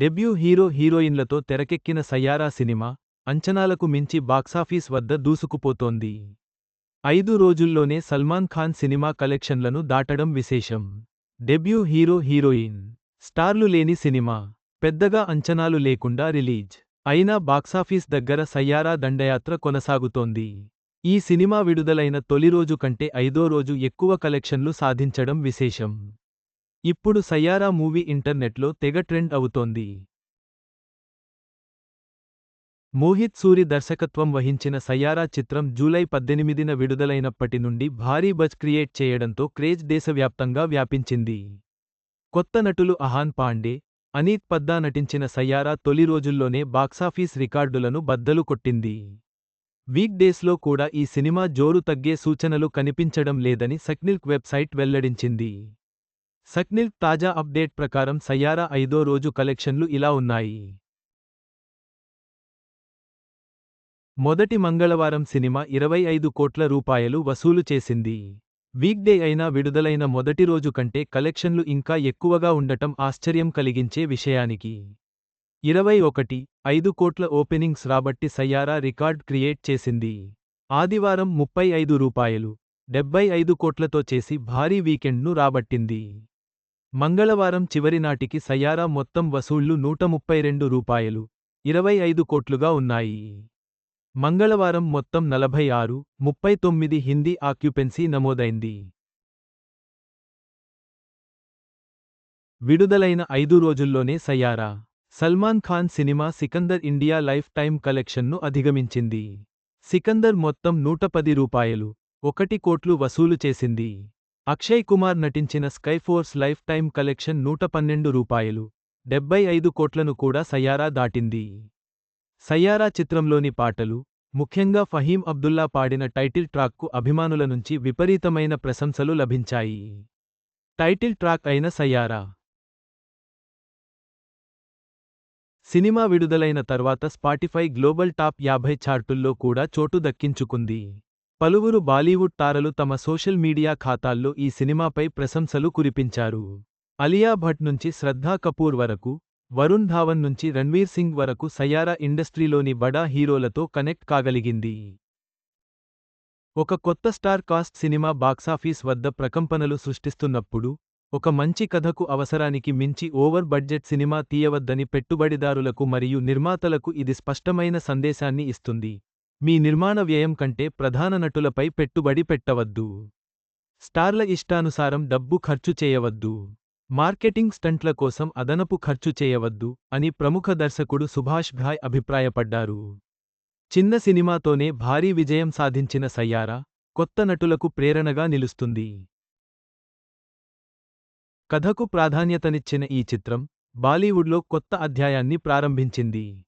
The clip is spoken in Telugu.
డెబ్యూ హీరో హీరోయిన్లతో తెరకెక్కిన సయ్యారా సినిమా అంచనాలకు మించి బాక్సాఫీస్ వద్ద దూసుకుపోతోంది. ఐదు రోజుల్లోనే సల్మాన్ ఖాన్ సినిమా కలెక్షన్లను దాటడం విశేషం. డెబ్యూ హీరో హీరోయిన్ స్టార్లు లేని సినిమా పెద్దగా అంచనాలు లేకుండా రిలీజ్ అయినా బాక్సాఫీస్ దగ్గర సయ్యారా దండయాత్ర కొనసాగుతోంది. ఈ సినిమా విడుదలైన తొలి రోజు కంటే ఐదో రోజు ఎక్కువ కలెక్షన్లు సాధించడం విశేషం. ఇప్పుడు సయ్యారా మూవీ ఇంటర్నెట్లో తెగ ట్రెండ్ అవుతోంది. మోహిత్ సూరి దర్శకత్వం వహించిన సయ్యారా చిత్రం జూలై పద్దెనిమిదిన విడుదలైనప్పటి నుండి భారీ బజ్ క్రియేట్ చేయడంతో క్రేజ్ దేశవ్యాప్తంగా వ్యాపించింది. కొత్త నటులు అహాన్ పాండే అనీత్ పద్దా నటించిన సయ్యారా తొలి రోజుల్లోనే బాక్సాఫీస్ రికార్డులను బద్దలు కొట్టింది. వీక్ డేస్లో కూడా ఈ సినిమా జోరు తగ్గే సూచనలు కనిపించడం లేదని సక్నిల్క్ వెబ్సైట్ వెల్లడించింది. సక్నిల్ తాజా అప్డేట్ ప్రకారం సయ్యారా ఐదో రోజు కలెక్షన్లు ఇలా ఉన్నాయి. మొదటి మంగళవారం సినిమా ఇరవై ఐదు కోట్ల రూపాయలు వసూలు చేసింది. వీక్డే అయినా విడుదలైన మొదటి రోజు కంటే కలెక్షన్లు ఇంకా ఎక్కువగా ఉండటం ఆశ్చర్యం కలిగించే విషయానికి. ఇరవై ఒకటి ఐదు కోట్ల ఓపెనింగ్స్ రాబట్టి సయ్యారా రికార్డ్ క్రియేట్ చేసింది. ఆదివారం ముప్పై ఐదు రూపాయలు డెబ్బై ఐదు కోట్లతో చేసి భారీ వీకెండ్ను రాబట్టింది. మంగళవారం చివరి నాటికి సయ్యారా మొత్తం వసూళ్ళు నూట ముప్పై రెండు రూపాయలు ఇరవై ఐదు కోట్లుగా ఉన్నాయి. మంగళవారం మొత్తం నలభై ఆరు ముప్పై తొమ్మిది హిందీ ఆక్యుపెన్సీ నమోదైంది. విడుదలైన ఐదు రోజుల్లోనే Saiyaara Salman Khan cinema Sikandar India lifetime కలెక్షన్ను అధిగమించింది. సికందర్ మొత్తం నూట పది రూపాయలు ఒకటి కోట్లు వసూలు చేసింది. అక్షయ్ కుమార్ నటించిన స్కైఫోర్స్ లైఫ్ టైం కలెక్షన్ నూట పన్నెండు రూపాయలు. డెబ్బై ఐదు కోట్లను కూడా సయ్యారా దాటింది. సయ్యారా చిత్రంలోని పాటలు ముఖ్యంగా ఫహీం అబ్దుల్లా పాడిన టైటిల్ ట్రాక్కు అభిమానుల నుంచి విపరీతమైన ప్రశంసలు లభించాయి. టైటిల్ ట్రాక్ అయిన సయ్యారా. సినిమా విడుదలైన తర్వాత స్పాటిఫై గ్లోబల్ టాప్ యాభై చార్టుల్లో కూడా చోటు దక్కించుకుంది. పలువురు బాలీవుడ్ తారలు తమ సోషల్ మీడియా ఖాతాల్లో ఈ సినిమాపై ప్రశంసలు కురిపించారు. అలియా భట్ నుంచి శ్రద్ధా కపూర్ వరకు వరుణ్ ధావన్ నుంచి రణ్వీర్ సింగ్ వరకు సయారా ఇండస్ట్రీలోని బడా హీరోలతో కనెక్ట్ కాగలిగింది. ఒక కొత్త స్టార్ కాస్ట్ సినిమా బాక్సాఫీస్ వద్ద ప్రకంపనలు సృష్టిస్తున్నప్పుడు ఒక మంచి కథకు అవసరానికి మించి ఓవర్ బడ్జెట్ సినిమా తీయవద్దని పెట్టుబడిదారులకు మరియు నిర్మాతలకు ఇది స్పష్టమైన సందేశాన్ని ఇస్తుంది. మీ నిర్మాణ వ్యయం కంటే ప్రధాన నటులపై పెట్టుబడి పెట్టవద్దు. స్టార్ల ఇష్టానుసారం డబ్బు ఖర్చు చేయవద్దు. మార్కెటింగ్ స్టంట్ల కోసం అదనపు ఖర్చు చేయవద్దు అని ప్రముఖ దర్శకుడు సుభాష్ భాయ్ అభిప్రాయపడ్డారు. చిన్న సినిమాతోనే భారీ విజయం సాధించిన సయ్యారా కొత్త నటులకు ప్రేరణగా నిలుస్తుంది. కథకు ప్రాధాన్యతనిచ్చిన ఈ చిత్రం బాలీవుడ్లో కొత్త అధ్యాయాన్ని ప్రారంభించింది.